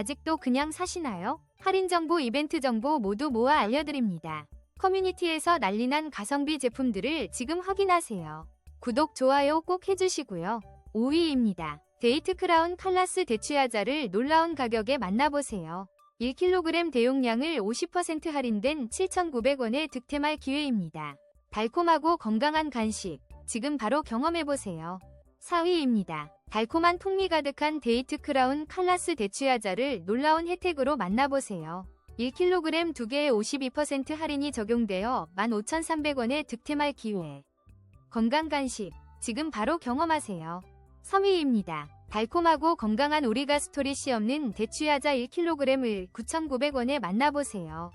아직도 그냥 사시나요? 할인 정보, 이벤트 정보 모두 모아 알려드립니다. 커뮤니티에서 난리난 가성비 제품들을 지금 확인하세요. 구독, 좋아요 꼭 해주시고요. 5위입니다. 데이트 크라운 칼라스 대추야자를 놀라운 가격에 만나보세요. 1kg 대용량을 50% 할인된 7,900원에 득템할 기회입니다. 달콤하고 건강한 간식, 지금 바로 경험해보세요. 4위입니다. 달콤한 풍미 가득한 데이트 크라운 칼라스 대추야자를 놀라운 혜택으로 만나보세요. 1kg 2개에 52% 할인이 적용되어 15,300원에 득템할 기회. 건강 간식, 지금 바로 경험하세요. 3위입니다. 달콤하고 건강한 오리가 스토리 씨 없는 대추야자 1kg을 9,900원에 만나보세요.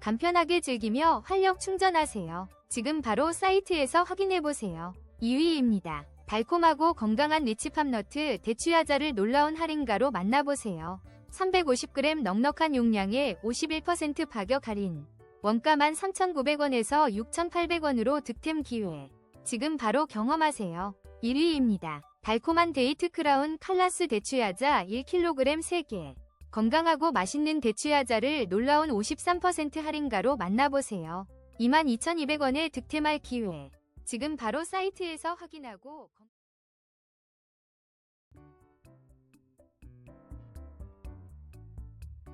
간편하게 즐기며 활력 충전하세요. 지금 바로 사이트에서 확인해보세요. 2위입니다. 달콤하고 건강한 리치팜너트 대추야자를 놀라운 할인가로 만나보세요. 350g 넉넉한 용량에 51% 가격 할인. 원가만 3,900원에서 6,800원으로 득템 기회. 지금 바로 경험하세요. 1위입니다. 달콤한 데이트 크라운 칼라스 대추야자 1kg 3개. 건강하고 맛있는 대추야자를 놀라운 53% 할인가로 만나보세요. 22,200원에 득템할 기회. 지금 바로 사이트에서 확인하고